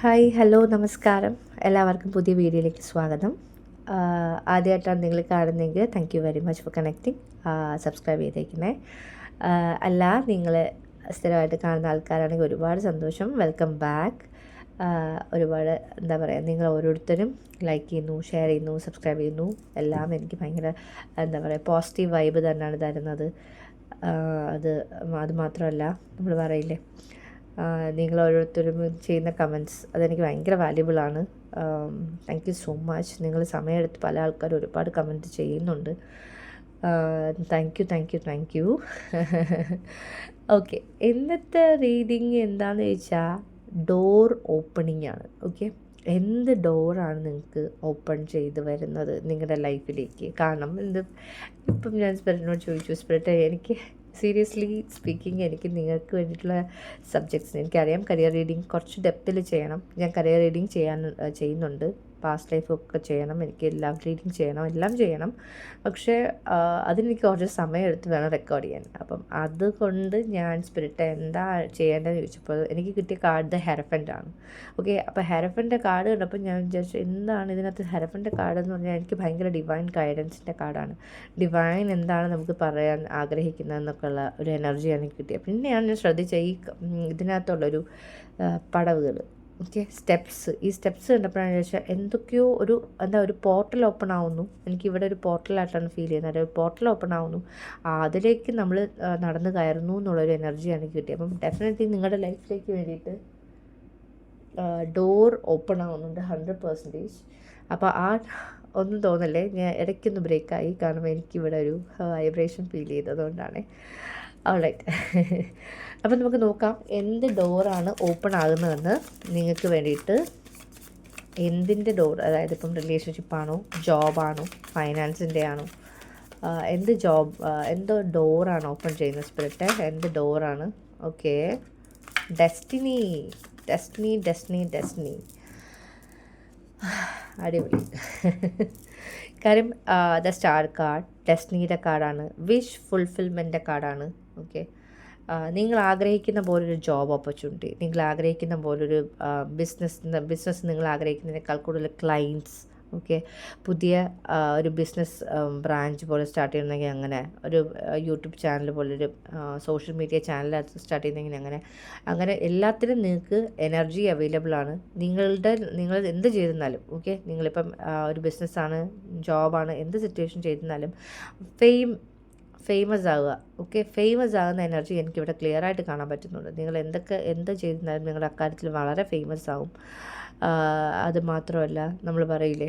Hi hello നമസ്കാരം. എല്ലാവർക്കും പുതിയ വീഡിയോയിലേക്ക് സ്വാഗതം. ആദ്യമായിട്ടാണ് നിങ്ങൾ കാണുന്നതെങ്കിൽ thank you very much for connecting subscribe ചെയ്തേക്കുന്നേ. അല്ല നിങ്ങൾ സ്ഥിരമായിട്ട് കാണുന്ന ആൾക്കാരാണെങ്കിൽ ഒരുപാട് സന്തോഷം. വെൽക്കം ബാക്ക് ഒരുപാട് എന്താ പറയുക നിങ്ങൾ ഓരോരുത്തരും ലൈക്ക് ചെയ്യുന്നു ഷെയർ ചെയ്യുന്നു സബ്സ്ക്രൈബ് ചെയ്യുന്നു. എല്ലാം എനിക്ക് ഭയങ്കര എന്താ പറയുക പോസിറ്റീവ് വൈബ് തന്നെയാണ് തരുന്നത്. അത് അത് മാത്രമല്ല നമ്മൾ പറയില്ലേ? നിങ്ങൾ ഓരോരുത്തരും ചെയ്യുന്ന കമന്റ്സ് അതെനിക്ക് ഭയങ്കര വാല്യുബിളാണ് താങ്ക് യു സോ മച്ച് നിങ്ങൾ സമയമെടുത്ത് പല ആൾക്കാരും ഒരുപാട് കമന്റ് ചെയ്യുന്നുണ്ട്. Thank you thank you thank you okay ഇന്നത്തെ റീഡിങ് എന്താണെന്ന് ചോദിച്ചാൽ ഡോർ ഓപ്പണിംഗ് ആണ്. ഓക്കെ എന്ത് ഡോറാണ് നിങ്ങൾക്ക് ഓപ്പൺ ചെയ്ത് വരുന്നത് നിങ്ങളുടെ ലൈഫിലേക്ക് കാരണം എന്ത് ഇപ്പം ഞാൻ സ്പിരിറ്റിനോട് ചോദിച്ചു സ്പിരിറ്റ് എനിക്ക് സീരിയസ്ലി സ്പീക്കിംഗ് എനിക്ക് നിങ്ങൾക്ക് വേണ്ടിയിട്ടുള്ള സബ്ജക്ട്സ് എനിക്കറിയാം. കരിയർ റീഡിങ് കുറച്ച് ഡെപ്തിൽ ചെയ്യണം. ഞാൻ കരിയർ റീഡിങ് ചെയ്യാൻ ചെയ്യുന്നുണ്ട്. പാസ്റ്റ് ലൈഫ് ഒക്കെ ചെയ്യണം എനിക്ക് എല്ലാം റീഡിങ് ചെയ്യണം എല്ലാം ചെയ്യണം. പക്ഷേ അതിനെനിക്ക് കുറച്ച് സമയം എടുത്ത് വേണം റെക്കോർഡ് ചെയ്യാൻ. അപ്പം അതുകൊണ്ട് ഞാൻ സ്പിരിറ്റ് എന്താ ചെയ്യേണ്ടതെന്ന് ചോദിച്ചപ്പോൾ എനിക്ക് കിട്ടിയ കാർഡ് ദ ഹെറഫന്റ് ആണ്. ഓക്കെ അപ്പോൾ ഹെറഫന്റെ കാർഡ് കണ്ടപ്പോൾ ഞാൻ വിചാരിച്ചു എന്താണ് ഇതിനകത്ത് ഹെറഫന്റെ കാർഡ് എന്ന് പറഞ്ഞാൽ എനിക്ക് ഭയങ്കര ഡിവൈൻ ഗൈഡൻസിന്റെ കാർഡാണ് ഡിവൈൻ എന്താണ് നമുക്ക് പറയാൻ ആഗ്രഹിക്കുന്നതെന്നൊക്കെയുള്ള ഒരു എനർജിയാണ് എനിക്ക് കിട്ടിയത്. പിന്നെയാണ് ഞാൻ ശ്രദ്ധിച്ച ഈ ഇതിനകത്തുള്ളൊരു പടവുകൾ. ഓക്കെ സ്റ്റെപ്സ് ഈ സ്റ്റെപ്സ് കണ്ടപ്പോഴാണ് ചോദിച്ചാൽ എന്തൊക്കെയോ ഒരു എന്താ ഒരു പോർട്ടൽ ഓപ്പൺ ആവുന്നു. എനിക്ക് ഇവിടെ ഒരു പോർട്ടലായിട്ടാണ് ഫീൽ ചെയ്യുന്നത്. ഒരു പോർട്ടൽ ഓപ്പൺ ആവുന്നു. അതിലേക്ക് നമ്മൾ നടന്ന് കയറുന്നു എന്നുള്ളൊരു എനർജിയാണ് എനിക്ക് കിട്ടിയത്. അപ്പം ഡെഫിനറ്റ്ലി നിങ്ങളുടെ ലൈഫിലേക്ക് വേണ്ടിയിട്ട് ഡോർ ഓപ്പൺ ആവുന്നുണ്ട് ഹൺഡ്രഡ് പെർസെന്റേജ് അപ്പോൾ ആ ഒന്നും തോന്നല്ലേ ഞാൻ ഇടയ്ക്കൊന്ന് ബ്രേക്കായി കാരണം എനിക്കിവിടെ ഒരു വൈബ്രേഷൻ ഫീൽ ചെയ്തതുകൊണ്ടാണ് ഓൾറൈറ്റ് അപ്പം നമുക്ക് നോക്കാം എന്ത് ഡോറാണ് ഓപ്പൺ ആകുന്നതെന്ന് നിങ്ങൾക്ക് വേണ്ടിയിട്ട് എന്തിന്റെ ഡോർ അതായത് ഇപ്പം റിലേഷൻഷിപ്പാണോ ജോബാണോ ഫൈനാൻസിന്റെ ആണോ എന്ത് ജോബ് എന്തോ ഡോറാണ് ഓപ്പൺ ചെയ്യുന്നത് സ്പിരിറ്റ്? എന്ത് ഡോറാണ് okay destiny destiny destiny destiny അടിപൊളി. കാര്യം ദ സ്റ്റാർ കാർഡ് ഡെസ്റ്റിനിയുടെ കാർഡാണ് വിഷ് ഫുൾഫിൽമെന്റെ കാർഡാണ് ഓക്കെ നിങ്ങൾ ആഗ്രഹിക്കുന്ന പോലൊരു ജോബ് ഓപ്പർച്യൂണിറ്റി നിങ്ങൾ ആഗ്രഹിക്കുന്ന പോലൊരു ബിസിനസ് ബിസിനസ് നിങ്ങൾ ആഗ്രഹിക്കുന്നതിനേക്കാൾ കൂടുതൽ ക്ലയന്റ്സ് ഓക്കെ. പുതിയ ഒരു ബിസിനസ് ബ്രാഞ്ച് പോലെ സ്റ്റാർട്ട് ചെയ്യുന്നെങ്കിൽ അങ്ങനെ ഒരു യൂട്യൂബ് ചാനൽ പോലൊരു സോഷ്യൽ മീഡിയ ചാനൽ സ്റ്റാർട്ട് ചെയ്യുന്നെങ്കിൽ അങ്ങനെ അങ്ങനെ എല്ലാത്തിനും നിങ്ങൾക്ക് എനർജി അവൈലബിൾ ആണ്. നിങ്ങളുടെ നിങ്ങൾ എന്ത് ചെയ്തിരുന്നാലും ഓക്കെ. നിങ്ങളിപ്പം ഒരു ബിസിനസ്സാണ് ജോബാണ് എന്ത് സിറ്റുവേഷൻ ചെയ്തിരുന്നാലും ഫെയിം ഫേമസ് ആവുക ഓക്കെ. ഫേമസ് ആകുന്ന എനർജി എനിക്കിവിടെ ക്ലിയർ ആയിട്ട് കാണാൻ പറ്റുന്നുണ്ട്. നിങ്ങൾ എന്തൊക്കെ എന്ത് ചെയ്തിരുന്നാലും നിങ്ങളുടെ അക്കാര്യത്തിൽ വളരെ ഫേമസ് ആവും. അത് മാത്രമല്ല നമ്മൾ പറയില്ലേ?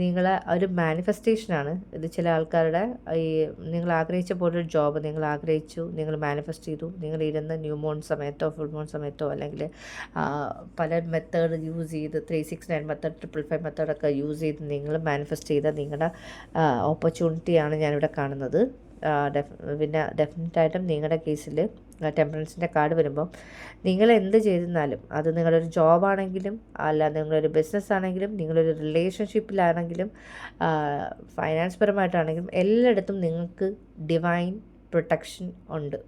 നിങ്ങൾ ഒരു മാനിഫെസ്റ്റേഷനാണ് ഇത് ചില ആൾക്കാരുടെ ഈ നിങ്ങൾ ആഗ്രഹിച്ച പോലൊരു ജോബ് നിങ്ങൾ ആഗ്രഹിച്ചു നിങ്ങൾ മാനിഫെസ്റ്റ് ചെയ്തു നിങ്ങൾ ഇരുന്ന ന്യൂ മോൺ സമയത്തോ ഫുൾ മോൺ സമയത്തോ അല്ലെങ്കിൽ പല മെത്തേഡ് യൂസ് ചെയ്ത് three six nine method triple five മെത്തേഡൊക്കെ use ചെയ്ത് നിങ്ങൾ മാനിഫെസ്റ്റ് ചെയ്ത നിങ്ങളുടെ ഓപ്പർച്യൂണിറ്റിയാണ് ഞാനിവിടെ കാണുന്നത്. പിന്നെ ഡെഫിനറ്റായിട്ടും നിങ്ങളുടെ കേസിൽ ടെമ്പറൻസിന്റെ കാർഡ് വരുമ്പോൾ നിങ്ങൾ എന്ത് ചെയ്തിരുന്നാലും അത് നിങ്ങളൊരു ജോബാണെങ്കിലും അല്ല നിങ്ങളൊരു ബിസിനസ് ആണെങ്കിലും നിങ്ങളൊരു റിലേഷൻഷിപ്പിലാണെങ്കിലും ഫൈനാൻസ് പരമായിട്ടാണെങ്കിലും എല്ലായിടത്തും നിങ്ങൾക്ക് ഡിവൈൻ പ്രൊട്ടക്ഷൻ ഉണ്ട്.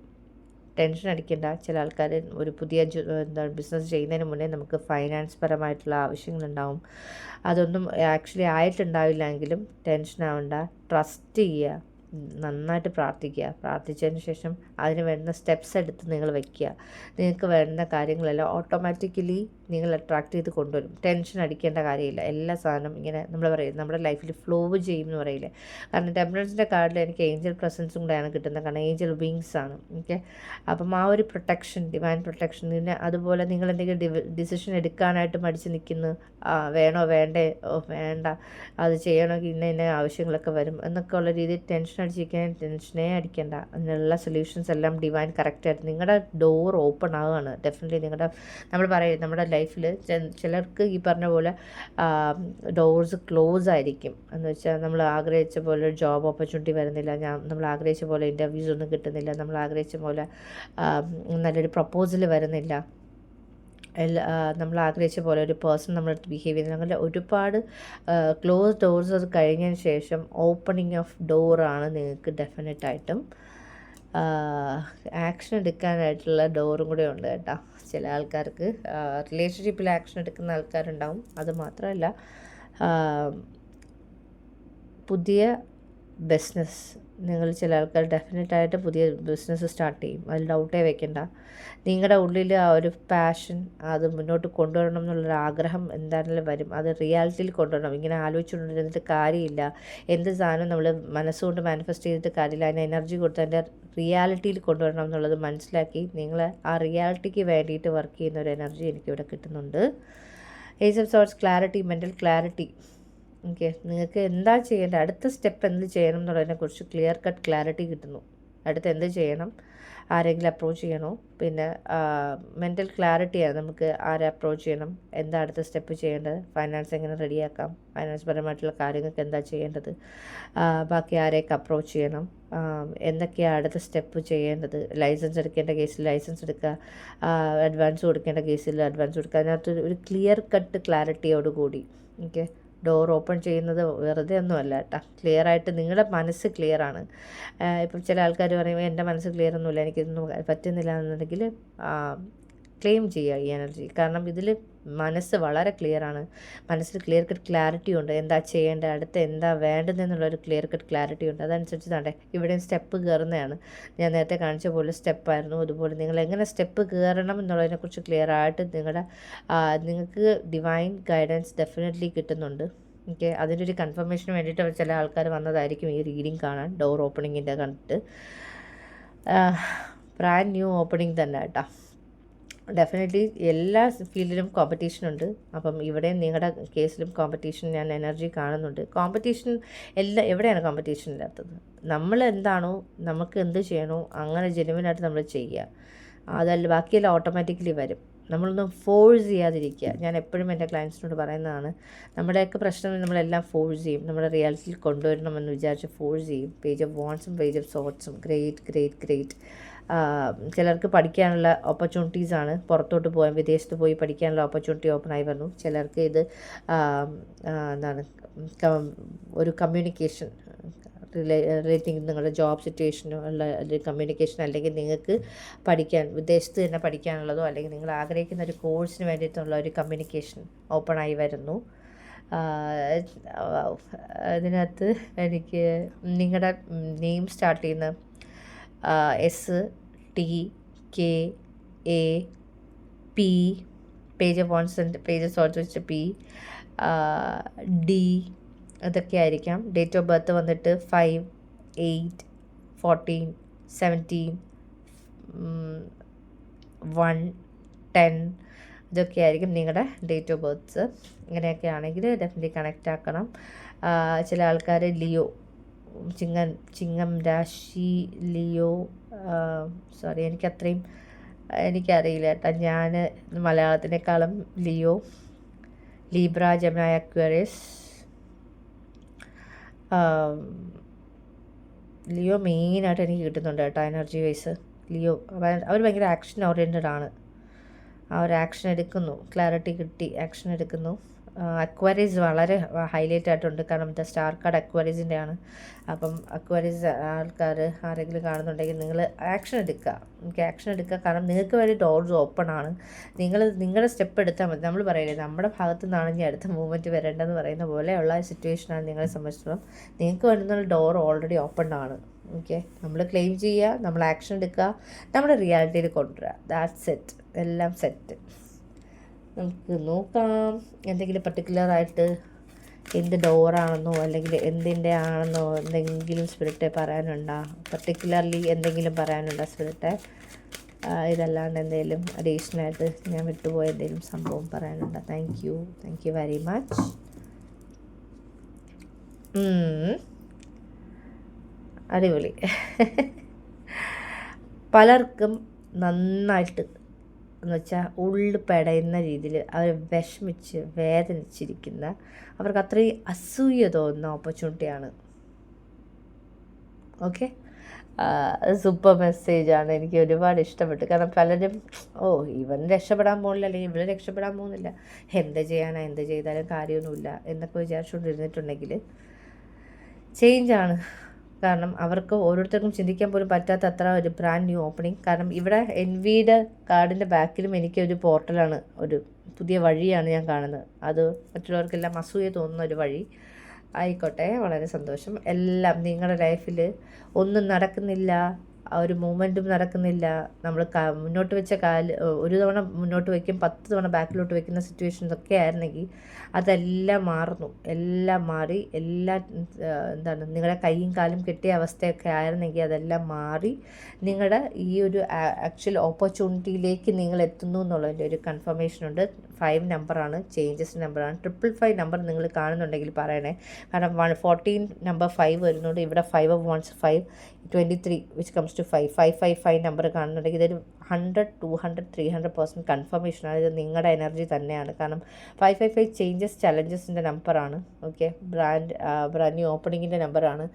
ടെൻഷൻ അടിക്കേണ്ട. ചില ആൾക്കാർ ഒരു പുതിയ എന്താ ബിസിനസ് ചെയ്യുന്നതിന് മുന്നേ നമുക്ക് ഫൈനാൻസ് പരമായിട്ടുള്ള ആവശ്യങ്ങളുണ്ടാവും. അതൊന്നും ആക്ച്വലി ആയിട്ടുണ്ടാവില്ല എങ്കിലും ടെൻഷൻ ആവണ്ട. ട്രസ്റ്റ് ചെയ്യുക. നന്നായിട്ട് പ്രാർത്ഥിക്കുക. പ്രാർത്ഥിച്ചതിന് ശേഷം അതിന് വേണ്ട സ്റ്റെപ്സ് എടുത്ത് നിങ്ങൾ വെക്കുക. നിങ്ങൾക്ക് വേണ്ട കാര്യങ്ങളെല്ലാം ഓട്ടോമാറ്റിക്കലി നിങ്ങൾ അട്രാക്ട് ചെയ്ത് കൊണ്ടുവരും. ടെൻഷൻ അടിക്കേണ്ട കാര്യമില്ല. എല്ലാ സാധനം ഇങ്ങനെ നമ്മൾ പറയും നമ്മുടെ ലൈഫിൽ ഫ്ലോ ചെയ്യും എന്ന് പറയില്ലേ. കാരണം ടെമ്പറൻസിന്റെ കാർഡിൽ എനിക്ക് ഏഞ്ചൽ പ്രസൻസും കൂടെയാണ് കിട്ടുന്നത്. കാരണം ഏഞ്ചൽ വിങ്സ് ആണ്. ഓക്കെ അപ്പം ആ ഒരു പ്രൊട്ടക്ഷൻ ഡിവൈൻ പ്രൊട്ടക്ഷൻ പിന്നെ അതുപോലെ നിങ്ങൾ എന്തെങ്കിലും ഡിസിഷൻ എടുക്കാനായിട്ട് മടിച്ച് നിൽക്കുന്നു. വേണോ വേണ്ടേ വേണ്ട. അത് ചെയ്യണമെങ്കിൽ ഇന്ന ഇന്ന ആവശ്യങ്ങളൊക്കെ വരും. എന്നൊക്കെ ഉള്ള രീതിയിൽ ടെൻഷൻ അടിച്ചിരിക്കാൻ ടെൻഷനേ അടിക്കേണ്ട. അതിനുള്ള സൊല്യൂഷൻസ് എല്ലാം ഡിവൈൻ കറക്റ്റായിട്ട് നിങ്ങളുടെ ഡോർ ഓപ്പൺ ആവുകയാണ് ഡെഫിനറ്റ്ലി നിങ്ങളുടെ നമ്മൾ പറയും നമ്മുടെ ലൈഫിൽ ചിലർക്ക് ഈ പറഞ്ഞ പോലെ ഡോർസ് ക്ലോസ് ആയിരിക്കും. എന്ന് വെച്ചാൽ നമ്മൾ ആഗ്രഹിച്ച പോലെ ജോബ് ഓപ്പർച്യൂണിറ്റി വരുന്നില്ല. ഞാൻ നമ്മൾ ആഗ്രഹിച്ച പോലെ ഇന്റർവ്യൂസ് ഒന്നും കിട്ടുന്നില്ല. നമ്മൾ ആഗ്രഹിച്ച പോലെ നല്ലൊരു പ്രപ്പോസൽ വരുന്നില്ല. നമ്മൾ ആഗ്രഹിച്ച പോലെ ഒരു പേഴ്സൺ നമ്മുടെ അടുത്ത് ബിഹേവ് ചെയ്യുന്നത് അങ്ങനെ ഒരുപാട് ക്ലോസ് ഡോർസ് അത് കഴിഞ്ഞതിന് ശേഷം ഓപ്പണിങ് ഓഫ് ഡോറാണ് നിങ്ങൾക്ക് ഡെഫിനറ്റായിട്ടും ആക്ഷൻ എടുക്കാനായിട്ടുള്ള ഡോറും കൂടെ ഉണ്ട് കേട്ടോ. ചില ആൾക്കാർക്ക് റിലേഷൻഷിപ്പിൽ ആക്ഷൻ എടുക്കുന്ന ആൾക്കാരുണ്ടാവും. അത് മാത്രമല്ല പുതിയ ബിസിനസ് നിങ്ങൾ ചില ആൾക്കാർ ഡെഫിനറ്റായിട്ട് പുതിയ ബിസിനസ് സ്റ്റാർട്ട് ചെയ്യും. അതിൽ ഡൗട്ടേ വെക്കണ്ട. നിങ്ങളുടെ ഉള്ളിൽ ആ ഒരു പാഷൻ അത് മുന്നോട്ട് കൊണ്ടുവരണം എന്നുള്ളൊരു ആഗ്രഹം എന്തായാലും വരും. അത് റിയാലിറ്റിയിൽ കൊണ്ടുവരണം. ഇങ്ങനെ ആലോചിച്ചുകൊണ്ടിരുന്നിട്ട് കാര്യമില്ല. എന്ത് സാധനം നമ്മൾ മനസ്സുകൊണ്ട് മാനിഫെസ്റ്റ് ചെയ്തിട്ട് കാര്യമില്ല. അതിന് എനർജി കൊടുത്ത് അതിന്റെ റിയാലിറ്റിയിൽ കൊണ്ടുവരണം എന്നുള്ളത് മനസ്സിലാക്കി നിങ്ങൾ ആ റിയാലിറ്റിക്ക് വേണ്ടിയിട്ട് വർക്ക് ചെയ്യുന്ന ഒരു എനർജി എനിക്കിവിടെ കിട്ടുന്നുണ്ട്. Age of sorts clarity mental clarity okay നിങ്ങൾക്ക് എന്താ ചെയ്യേണ്ടത്? അടുത്ത സ്റ്റെപ്പ് എന്ത് ചെയ്യണം എന്നുള്ളതിനെക്കുറിച്ച് ക്ലിയർ കട്ട് ക്ലാരിറ്റി കിട്ടുന്നു. അടുത്ത് എന്ത് ചെയ്യണം? ആരെങ്കിലും അപ്രോച്ച് ചെയ്യണോ? പിന്നെ മെന്റൽ ക്ലാരിറ്റിയാണ് നമുക്ക് ആരെ അപ്രോച്ച് ചെയ്യണം? എന്താ അടുത്ത സ്റ്റെപ്പ് ചെയ്യേണ്ടത്? ഫൈനാൻസ് എങ്ങനെ റെഡിയാക്കാം ഫൈനാൻസ് പരമായിട്ടുള്ള കാര്യങ്ങൾക്ക് എന്താ ചെയ്യേണ്ടത്? ബാക്കി ആരെയൊക്കെ അപ്രോച്ച് ചെയ്യണം? എന്തൊക്കെയാണ് അടുത്ത സ്റ്റെപ്പ് ചെയ്യേണ്ടത്? ലൈസൻസ് എടുക്കേണ്ട കേസിൽ ലൈസൻസ് എടുക്കുക. അഡ്വാൻസ് കൊടുക്കേണ്ട കേസിൽ അഡ്വാൻസ് കൊടുക്കുക. അതിനകത്ത് ഒരു ക്ലിയർ കട്ട് ക്ലാരിറ്റിയോടുകൂടി ഓക്കെ ഡോർ ഓപ്പൺ ചെയ്യുന്നത് വെറുതെ ഒന്നുമല്ല കേട്ടോ. ക്ലിയർ ആയിട്ട് നിങ്ങളുടെ മനസ്സ് ക്ലിയർ ആണ്. ഇപ്പം ചില ആൾക്കാർ പറയുമ്പോൾ എന്റെ മനസ്സ് ക്ലിയർ ഒന്നുമില്ല എനിക്കിതൊന്നും പറ്റുന്നില്ല എന്നുണ്ടെങ്കിൽ ക്ലെയിം ചെയ്യുക ഈ എനർജി കാരണം ഇതിൽ മനസ്സ് വളരെ ക്ലിയർ ആണ്. മനസ്സിൽ ക്ലിയർ കട്ട് ക്ലാരിറ്റി ഉണ്ട്. എന്താ ചെയ്യേണ്ടത്? അടുത്ത് എന്താ വേണ്ടതെന്നുള്ളൊരു ക്ലിയർ കട്ട് ക്ലാരിറ്റി ഉണ്ട്. അതനുസരിച്ച് തന്നെ ഇവിടെയും സ്റ്റെപ്പ് കയറുന്നതാണ് ഞാൻ നേരത്തെ കാണിച്ച പോലെ സ്റ്റെപ്പായിരുന്നു അതുപോലെ നിങ്ങൾ എങ്ങനെ സ്റ്റെപ്പ് കയറണം എന്നുള്ളതിനെക്കുറിച്ച് ക്ലിയർ ആയിട്ട് നിങ്ങളുടെ നിങ്ങൾക്ക് ഡിവൈൻ ഗൈഡൻസ് ഡെഫിനറ്റ്ലി കിട്ടുന്നുണ്ട്. ഓക്കെ അതിന്റെ ഒരു കൺഫർമേഷന് വേണ്ടിയിട്ട് ചില ആൾക്കാർ വന്നതായിരിക്കും ഈ റീഡിങ് കാണാൻ ഡോർ ഓപ്പണിങ്ങിന്റെ കണ്ടിട്ട്. ബ്രാൻഡ് ന്യൂ ഓപ്പണിംഗ് തന്നെ കേട്ടോ. ഡെഫിനറ്റ്ലി എല്ലാ ഫീൽഡിലും കോമ്പറ്റീഷൻ ഉണ്ട്. അപ്പം ഇവിടെ നിങ്ങളുടെ കേസിലും കോമ്പറ്റീഷൻ ഞാൻ എനർജി കാണുന്നുണ്ട്. കോമ്പറ്റീഷൻ എല്ലാ എവിടെയാണ് കോമ്പറ്റീഷൻ ഇല്ലാത്തത്? നമ്മൾ എന്താണോ നമുക്ക് എന്ത് ചെയ്യണോ അങ്ങനെ ജെനുവിനായിട്ട് നമ്മൾ ചെയ്യുക. അതല്ല ബാക്കിയെല്ലാം ഓട്ടോമാറ്റിക്കലി വരും. നമ്മളൊന്നും ഫോഴ്സ് ചെയ്യാതിരിക്കുക. ഞാൻ എപ്പോഴും എന്റെ ക്ലയൻസിനോട് പറയുന്നതാണ് നമ്മുടെയൊക്കെ പ്രശ്നം നമ്മളെല്ലാം ഫോഴ്സ് ചെയ്യും. നമ്മുടെ റിയാലിറ്റിയിൽ കൊണ്ടുവരണമെന്ന് വിചാരിച്ച് ഫോഴ്സ് ചെയ്യും. പേജ് ഓഫ് വോൺസും പേജ് ഓഫ് സോട്ട്സും ഗ്രേറ്റ് ഗ്രേറ്റ് ഗ്രേറ്റ് ചിലർക്ക് പഠിക്കാനുള്ള ഓപ്പർച്യൂണിറ്റീസ് ആണ്. പുറത്തോട്ട് പോകാൻ വിദേശത്ത് പോയി പഠിക്കാനുള്ള ഓപ്പർച്യൂണിറ്റി ഓപ്പൺ ആയി വന്നു. ചിലർക്ക് ഇത് എന്താണ് ഒരു കമ്മ്യൂണിക്കേഷൻ റിലേറ്റിംഗ് നിങ്ങളുടെ ജോബ് സിറ്റുവേഷനോ ഉള്ള കമ്മ്യൂണിക്കേഷൻ അല്ലെങ്കിൽ നിങ്ങൾക്ക് പഠിക്കാൻ വിദേശത്ത് തന്നെ പഠിക്കാനുള്ളതോ അല്ലെങ്കിൽ നിങ്ങൾ ആഗ്രഹിക്കുന്ന ഒരു കോഴ്സിന് വേണ്ടിയിട്ടുള്ള ഒരു കമ്മ്യൂണിക്കേഷൻ ഓപ്പണായി വരുന്നു. അതിനകത്ത് എനിക്ക് നിങ്ങളുടെ നെയിം സ്റ്റാർട്ട് ചെയ്യുന്ന S T K A P page of wands swords വെച്ച് പി ഡി അതൊക്കെ ആയിരിക്കാം ഡേറ്റ് ഓഫ് ബർത്ത് വന്നിട്ട് five eight fourteen seventeen one ten ഇതൊക്കെ ആയിരിക്കും നിങ്ങളുടെ ഡേറ്റ് ഓഫ് ബർത്ത്സ് ഇങ്ങനെയൊക്കെ ആണെങ്കിൽ ഡെഫിനറ്റ്ലി കണക്റ്റ് ആക്കണം ചില ആൾക്കാർ ലിയോ ചിങ്ങം ചിങ്ങം രാശി ലിയോ സോറി എനിക്ക് അത്രയും എനിക്കറിയില്ല കേട്ടോ. ഞാൻ മലയാളത്തിനേക്കാളും ലിയോ ലീബ്ര ജമനായ അക്വറിയസ് ലിയോ മെയിനായിട്ട് എനിക്ക് കിട്ടുന്നുണ്ട് കേട്ടോ എനർജി വൈസ്. ലിയോ അവർ ഭയങ്കര ആക്ഷൻ ഓറിയന്റഡ് ആണ്. ആ ഒരു ആക്ഷൻ എടുക്കുന്നു. ക്ലാരിറ്റി കിട്ടി ആക്ഷൻ എടുക്കുന്നു. അക്വറീസ് വളരെ ഹൈലൈറ്റ് ആയിട്ടുണ്ട്. കാരണം ദ സ്റ്റാർ കാർഡ് അക്വറീസിന്റെ ആണ് അപ്പം അക്വറീസ് ആൾക്കാർ ആരെങ്കിലും കാണുന്നുണ്ടെങ്കിൽ നിങ്ങൾ ആക്ഷൻ എടുക്കുക. എനിക്ക് ആക്ഷൻ എടുക്കുക. കാരണം നിങ്ങൾക്ക് വേണ്ടി ഡോർസ് ഓപ്പൺ ആണ്. നിങ്ങൾ നിങ്ങളുടെ സ്റ്റെപ്പ് എടുത്താൽ മതി. നമ്മൾ പറയില്ലേ നമ്മുടെ ഭാഗത്തു നിന്നാണ് ഇനി അടുത്ത മൂവ്മെന്റ് വരേണ്ടതെന്ന് പറയുന്ന പോലെയുള്ള സിറ്റുവേഷനാണ് നിങ്ങളെ സംബന്ധിച്ചിടത്തോളം. നിങ്ങൾക്ക് വേണ്ടുന്ന ഡോർ ഓൾറെഡി ഓപ്പൺ ആണ്. ഓക്കെ നമ്മൾ ക്ലെയിം ചെയ്യുക നമ്മൾ ആക്ഷൻ എടുക്കുക നമ്മുടെ റിയാലിറ്റിയിൽ കൊണ്ടുവരിക. ദാറ്റ്സ് സെറ്റ് എല്ലാം സെറ്റ് നമുക്ക് നോക്കാം. എന്തെങ്കിലും പർട്ടിക്കുലറായിട്ട് എന്ത് ഡോറാണെന്നോ അല്ലെങ്കിൽ എന്തിന്റെ ആണെന്നോ എന്തെങ്കിലും സ്പിരിറ്റ് പറയാനുണ്ടോ? പർട്ടിക്കുലർലി എന്തെങ്കിലും പറയാനുണ്ടോ സ്പിരിറ്റ് ഇതല്ലാണ്ട് എന്തെങ്കിലും അഡീഷണലായിട്ട് ഞാൻ വിട്ടുപോയ എന്തെങ്കിലും സംഭവം പറയാനുണ്ടോ? Thank you thank you very much അടിപൊളി. പലർക്കും നന്നായിട്ട് എന്ന് വെച്ചാൽ ഉള്ളിൽ പെടയുന്ന രീതിയിൽ അവർ വിഷമിച്ച് വേദനിച്ചിരിക്കുന്ന അവർക്ക് അത്രയും അസൂയ തോന്നുന്ന ഓപ്പർച്യൂണിറ്റിയാണ് ഓക്കെ സൂപ്പർ മെസ്സേജാണ് എനിക്ക് ഒരുപാട് ഇഷ്ടപ്പെട്ടു. കാരണം പലരും ഓ ഇവൻ രക്ഷപ്പെടാൻ പോകുന്നില്ല അല്ലെങ്കിൽ ഇവൾ രക്ഷപ്പെടാൻ പോകുന്നില്ല. എന്ത് ചെയ്യാനാ എന്ത് ചെയ്താലും കാര്യമൊന്നുമില്ല എന്നൊക്കെ വിചാരിച്ചുകൊണ്ടിരുന്നിട്ടുണ്ടെങ്കിൽ ചേഞ്ചാണ് കാരണം അവർക്ക് ഓരോരുത്തർക്കും ചിന്തിക്കാൻ പോലും പറ്റാത്ത അത്ര ഒരു ബ്രാൻഡ് ന്യൂ ഓപ്പണിംഗ് കാരണം ഇവിടെ എൻ വിയുടെ കാർഡിന്റെ ബാക്കിലും എനിക്ക് ഒരു പോർട്ടലാണ് ഒരു പുതിയ വഴിയാണ് ഞാൻ കാണുന്നത്. അത് മറ്റുള്ളവർക്കെല്ലാം അസൂയ തോന്നുന്ന ഒരു വഴി. ആയിക്കോട്ടെ വളരെ സന്തോഷം. എല്ലാം നിങ്ങളുടെ ലൈഫിൽ ഒന്നും നടക്കുന്നില്ല. ആ ഒരു മൂവ്മെന്റും നടക്കുന്നില്ല. നമ്മൾ മുന്നോട്ട് വെച്ച കാൽ ഒരു തവണ മുന്നോട്ട് വയ്ക്കും പത്ത് തവണ ബാക്കിലോട്ട് വയ്ക്കുന്ന സിറ്റുവേഷൻസ് ഒക്കെ ആയിരുന്നെങ്കിൽ അതെല്ലാം മാറുന്നു. എല്ലാം മാറി എല്ലാ എന്താണ് നിങ്ങളുടെ കൈയും കാലും കിട്ടിയ അവസ്ഥയൊക്കെ ആയിരുന്നെങ്കിൽ അതെല്ലാം മാറി നിങ്ങളുടെ ഈ ഒരു ആക്ച്വൽ ഓപ്പർച്യൂണിറ്റിയിലേക്ക് നിങ്ങൾ എത്തുന്നു എന്നുള്ളതിന്റെ ഒരു കൺഫർമേഷൻ ഉണ്ട്. ഫൈവ് നമ്പറാണ് ചേഞ്ചസ് നമ്പറാണ് ട്രിപ്പിൾ ഫൈവ് നമ്പർ നിങ്ങൾ കാണുന്നുണ്ടെങ്കിൽ പറയണേ. കാരണം വൺ ഫോർട്ടീൻ നമ്പർ ഫൈവ് വരുന്നുണ്ട്. ഇവിടെ five of wands five twenty three which comes to five five five five number കാണുന്നുണ്ടെങ്കിൽ ഇതൊരു hundred two hundred three hundred percent കൺഫർമേഷനാണ് ഇത് നിങ്ങളുടെ എനർജി തന്നെയാണ്. കാരണം ഫൈവ് ഫൈവ് ഫൈവ് ചേഞ്ചസ് ചലഞ്ചസിന്റെ നമ്പറാണ് ഓക്കെ ബ്രാൻഡ് ബ്രാൻഡ് ന്യൂ ഓപ്പണിങ്ങിന്റെ നമ്പറാണ്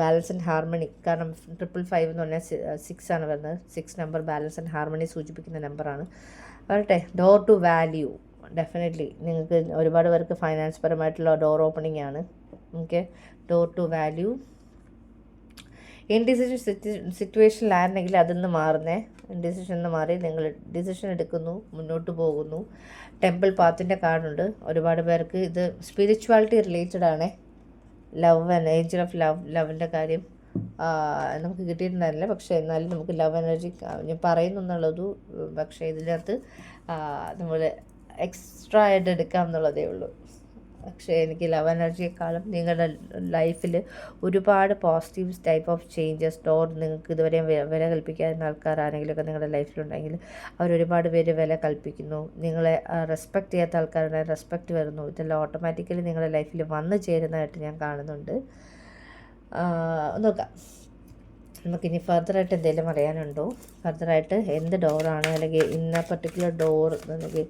ബാലൻസ് ആൻഡ് ഹാർമണി കാരണം ട്രിപ്പിൾ ഫൈവ് എന്ന് പറഞ്ഞാൽ സിക്സ് ആണ് വരുന്നത്. Six number balance and harmony സൂചിപ്പിക്കുന്ന നമ്പറാണ് വരട്ടെ. ഡോർ ടു വാല്യൂ ഡെഫിനറ്റ്ലി നിങ്ങൾക്ക് ഒരുപാട് പേർക്ക് ഫൈനാൻസ് പരമായിട്ടുള്ള ഡോർ ഓപ്പണിംഗ് ആണ്. Okay door to value indecision സിറ്റുവേഷനിലായിരുന്നെങ്കിൽ അതിൽ നിന്ന് മാറുന്നേ. ഇൻഡിസിഷൻ എന്ന് മാറി നിങ്ങൾ ഡിസിഷൻ എടുക്കുന്നു മുന്നോട്ട് പോകുന്നു. ടെമ്പിൾ പാത്തിന്റെ കാർഡുണ്ട്. ഒരുപാട് പേർക്ക് ഇത് സ്പിരിച്വാലിറ്റി റിലേറ്റഡ് ആണ്. Love and angel of love ലവിന്റെ കാര്യം നമുക്ക് കിട്ടിയിട്ടുണ്ടായിരുന്നില്ല. പക്ഷേ എന്നാലും നമുക്ക് ലവ് എനർജി ഞാൻ പറയുന്നു എന്നുള്ളതു പക്ഷേ ഇതിനകത്ത് നമ്മൾ എക്സ്ട്രാ ആയിട്ട് എടുക്കാം എന്നുള്ളതേ ഉള്ളൂ. പക്ഷേ എനിക്ക് ലവ് എനർജിയെക്കാളും നിങ്ങളുടെ ലൈഫിൽ ഒരുപാട് positive type of changes door നിങ്ങൾക്ക് ഇതുവരെ വില കൽപ്പിക്കാവുന്ന ആൾക്കാർ ആരെങ്കിലുമൊക്കെ നിങ്ങളുടെ ലൈഫിലുണ്ടെങ്കിൽ അവർ ഒരുപാട് പേര് വില കൽപ്പിക്കുന്നു. നിങ്ങളെ റെസ്പെക്റ്റ് ചെയ്യാത്ത ആൾക്കാരുടെ റെസ്പെക്റ്റ് വരുന്നു. ഇതെല്ലാം ഓട്ടോമാറ്റിക്കലി നിങ്ങളുടെ ലൈഫിൽ വന്നു ചേരുന്നതായിട്ട് ഞാൻ കാണുന്നുണ്ട്. നോക്കാം. നമുക്കിനി ഫർദറായിട്ട് എന്തെങ്കിലും അറിയാനുണ്ടോ? ഫർദറായിട്ട് എന്ത് ഡോറാണ് അല്ലെങ്കിൽ ഇന്ന പർട്ടിക്കുലർ ഡോർ അല്ലെങ്കിൽ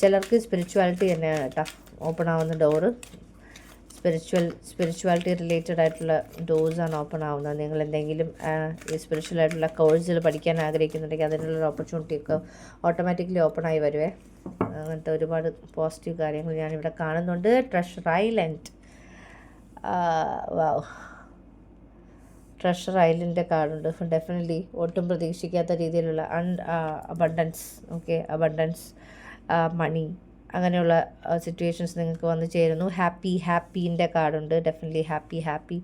ചിലർക്ക് സ്പിരിച്വാലിറ്റി തന്നെയാണ് കേട്ടോ ഓപ്പൺ ആവുന്ന ഡോറ് സ്പിരിച്വൽ സ്പിരിച്വാലിറ്റി റിലേറ്റഡ് ആയിട്ടുള്ള ഡോർസാണ് ഓപ്പൺ ആവുന്നത്. നിങ്ങൾ എന്തെങ്കിലും ഈ സ്പിരിച്വൽ ആയിട്ടുള്ള കോഴ്സുകൾ പഠിക്കാൻ ആഗ്രഹിക്കുന്നുണ്ടെങ്കിൽ അതിനുള്ള ഓപ്പർച്യൂണിറ്റി ഒക്കെ ഓട്ടോമാറ്റിക്കലി ഓപ്പൺ ആയി വരുവേ. അങ്ങനത്തെ ഒരുപാട് പോസിറ്റീവ് കാര്യങ്ങൾ ഞാനിവിടെ കാണുന്നുണ്ട്. ട്രഷർ ഐലൻഡ് വാവ് ട്രഷർ ഐലൻഡിന്റെ കാർഡുണ്ട് ഡെഫിനറ്റ്ലി ഒട്ടും പ്രതീക്ഷിക്കാത്ത രീതിയിലുള്ള an abundance okay abundance money. അങ്ങനെയുള്ള സിറ്റുവേഷൻസ് നിങ്ങൾക്ക് വന്നു ചേരുന്നു. ഹാപ്പി ഹാപ്പീന്റെ കാർഡുണ്ട് ഡെഫിനറ്റ്ലി ഹാപ്പി ഹാപ്പി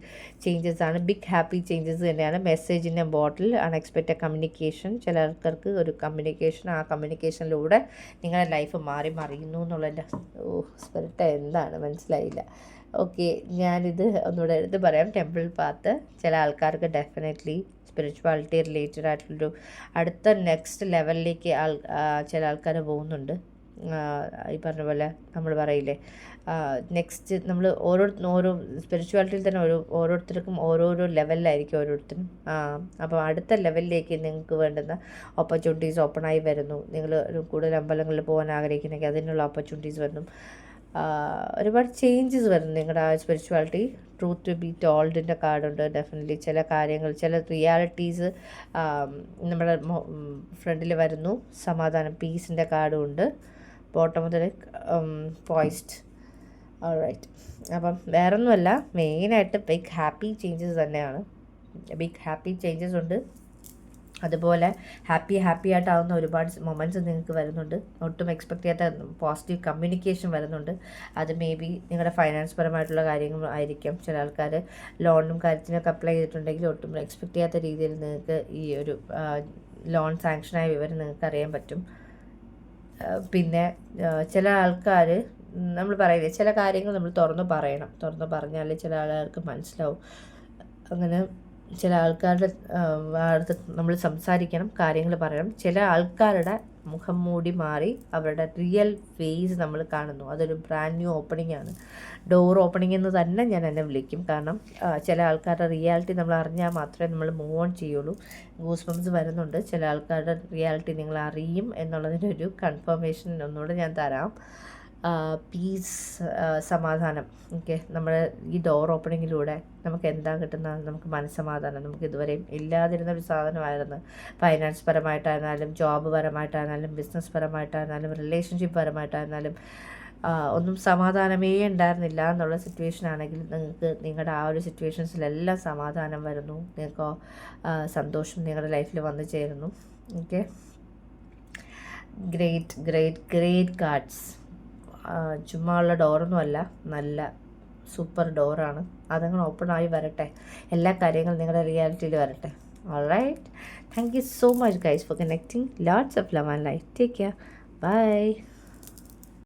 ചേഞ്ചസ് ആണ്. ബിഗ് ഹാപ്പി ചേഞ്ചസ് തന്നെയാണ്. മെസ്സേജിന്റെ ബോട്ടിൽ അൺഎക്സ്പെക്റ്റഡ് കമ്മ്യൂണിക്കേഷൻ ചില ആൾക്കാർക്ക് ഒരു കമ്മ്യൂണിക്കേഷൻ ആ കമ്മ്യൂണിക്കേഷനിലൂടെ നിങ്ങളുടെ ലൈഫ് മാറി മറിയുന്നു എന്നുള്ളതിന്റെ ഓ സ്പിരിറ്റ് എന്താണ്? മനസ്സിലായില്ല. ഓക്കെ ഞാനിത് ഒന്നുകൂടെ എടുത്ത് പറയാം. ടെമ്പിൾ പാത്ത് ചില ആൾക്കാർക്ക് ഡെഫിനറ്റ്ലി സ്പിരിച്വാലിറ്റി റിലേറ്റഡ് ആയിട്ടുള്ളൊരു അടുത്ത നെക്സ്റ്റ് ലെവലിലേക്ക് ആൾ ചില ആൾക്കാർ പോകുന്നുണ്ട്. ഈ പറഞ്ഞ പോലെ നമ്മൾ പറയില്ലേ? നെക്സ്റ്റ് നമ്മൾ ഓരോ ഓരോ സ്പിരിച്വാലിറ്റിയിൽ തന്നെ ഓരോ ഓരോരുത്തർക്കും ഓരോരോ ലെവലിലായിരിക്കും ഓരോരുത്തരും. അപ്പോൾ അടുത്ത ലെവലിലേക്ക് നിങ്ങൾക്ക് വേണ്ടുന്ന ഓപ്പർച്യൂണിറ്റീസ് ഓപ്പണായി വരുന്നു. നിങ്ങൾ കൂടുതൽ അമ്പലങ്ങളിൽ പോകാൻ ആഗ്രഹിക്കുന്നെങ്കിൽ അതിനുള്ള ഓപ്പർച്യൂണിറ്റീസ് വരുന്നു. ഒരുപാട് ചേഞ്ചസ് വരുന്നു നിങ്ങളുടെ ആ സ്പിരിച്വാലിറ്റി ട്രൂത്ത് ടു ബി ടോൾഡിന്റെ കാർഡുണ്ട് ഡെഫിനറ്റ്ലി ചില കാര്യങ്ങൾ ചില റിയാലിറ്റീസ് നമ്മുടെ ഫ്രണ്ടിൽ വരുന്നു. സമാധാനം പീസിന്റെ കാർഡും ഉണ്ട്. ബോട്ടം മുതൽ പോയിസ്റ്റ് റൈറ്റ് അപ്പം വേറൊന്നുമല്ല മെയിനായിട്ട് ബിഗ് ഹാപ്പി ചേഞ്ചസ് തന്നെയാണ്. ബിഗ് ഹാപ്പി ചേഞ്ചസ് ഉണ്ട്. അതുപോലെ ഹാപ്പി ഹാപ്പി ആയിട്ടാവുന്ന ഒരുപാട് മൊമെന്റ്സ് നിങ്ങൾക്ക് വരുന്നുണ്ട്. ഒട്ടും എക്സ്പെക്ട് ചെയ്യാത്ത പോസിറ്റീവ് കമ്മ്യൂണിക്കേഷൻ വരുന്നുണ്ട്. അത് മേ ബി നിങ്ങളുടെ ഫൈനാൻസ് പരമായിട്ടുള്ള കാര്യങ്ങൾ ആയിരിക്കും. ചില ആൾക്കാർ ലോണും കാര്യത്തിനൊക്കെ അപ്ലൈ ചെയ്തിട്ടുണ്ടെങ്കിൽ ഒട്ടും എക്സ്പെക്ട് ചെയ്യാത്ത രീതിയിൽ നിങ്ങൾക്ക് ഈ ഒരു ലോൺ സാങ്ഷനായ വിവരം നിങ്ങൾക്ക് അറിയാൻ പറ്റും. പിന്നെ ചില ആൾക്കാർ നമ്മൾ പറയില്ലേ ചില കാര്യങ്ങൾ നമ്മൾ തുറന്നു പറയണം. തുറന്നു പറഞ്ഞാൽ ചില ആൾക്കാർക്ക് മനസ്സിലാവും. അങ്ങനെ ചില ആൾക്കാരുടെ നമ്മൾ സംസാരിക്കണം കാര്യങ്ങൾ പറയണം. ചില ആൾക്കാരുടെ മുഖം മൂടി മാറി അവരുടെ റിയൽ ഫേസ് നമ്മൾ കാണുന്നു. അതൊരു ബ്രാൻഡ് ന്യൂ ഓപ്പണിംഗ് ആണ്. ഡോർ ഓപ്പണിംഗ് എന്ന് തന്നെ ഞാൻ എന്നെ വിളിക്കും. കാരണം ചില ആൾക്കാരുടെ റിയാലിറ്റി നമ്മൾ അറിഞ്ഞാൽ മാത്രമേ നമ്മൾ മൂവ് ഓൺ ചെയ്യുള്ളൂ. ഗൂസ് വരുന്നുണ്ട്. ചില ആൾക്കാരുടെ റിയാലിറ്റി നിങ്ങൾ അറിയും എന്നുള്ളതിന്റെ ഒരു കൺഫർമേഷൻ ഒന്നുകൂടെ ഞാൻ തരാം. പീസ് സമാധാനം. ഓക്കെ നമ്മൾ ഈ ഡോർ ഓപ്പണിങ്ങിലൂടെ നമുക്ക് എന്താ കിട്ടുന്നത് നമുക്ക് മനസ്സമാധാനം. നമുക്ക് ഇതുവരെയും ഇല്ലാതിരുന്ന ഒരു സാധനമായിരുന്നു. ഫൈനാൻസ് പരമായിട്ടായിരുന്നാലും ജോബ് പരമായിട്ടായിരുന്നാലും ബിസിനസ് പരമായിട്ടായിരുന്നാലും റിലേഷൻഷിപ്പ് പരമായിട്ടായിരുന്നാലും ഒന്നും സമാധാനമേ ഉണ്ടായിരുന്നില്ല എന്നുള്ള സിറ്റുവേഷൻ ആണെങ്കിൽ നിങ്ങൾക്ക് നിങ്ങളുടെ ആ ഒരു സിറ്റുവേഷൻസിലെല്ലാം സമാധാനം വരുന്നു. നിങ്ങൾക്ക് സന്തോഷം നിങ്ങളുടെ ലൈഫിൽ വന്നു ചേരുന്നു. Okay. Great great great cards ചുമ്മാ ഉള്ള ഡോറൊന്നും അല്ല. നല്ല സൂപ്പർ ഡോറാണ് അതങ്ങനെ ഓപ്പൺ ആയി വരട്ടെ. എല്ലാ കാര്യങ്ങളും നിങ്ങളുടെ റിയാലിറ്റിയിൽ വരട്ടെ. Alright thank you so much guys for connecting lots of love and life take care bye